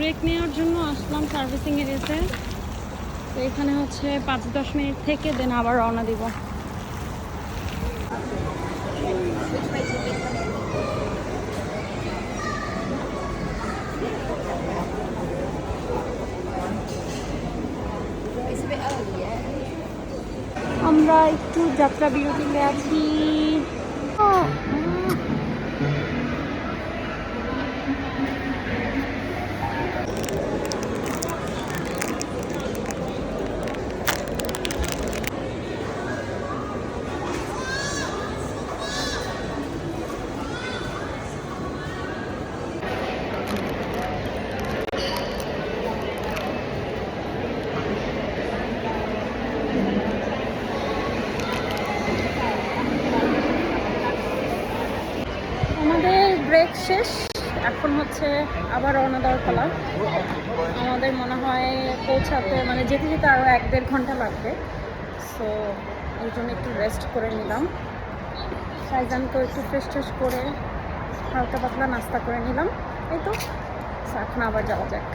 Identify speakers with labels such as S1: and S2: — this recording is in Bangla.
S1: ব্রেক নেওয়ার জন্য আসলাম সার্ভিসিং এরিয়াতে তো এখানে হচ্ছে পাঁচ দশ মিনিট থেকে দেন আবার রওনা দিব। আমরা একটু যাত্রা বিরতিতে আছি। ব্রেক শেষ, এখন হচ্ছে আবার রওনা দেওয়ার পালা। আমাদের মনে হয় পৌঁছাতে মানে যেতে যেতে আরও এক দেড় ঘণ্টা লাগবে। সো এই জন্য একটু রেস্ট করে নিলাম। সাইজান তো একটু ফ্রেশ ট্রেশ করে হালকা পাতলা নাস্তা করে নিলাম। এই তো এখন আবার যাওয়া যাক।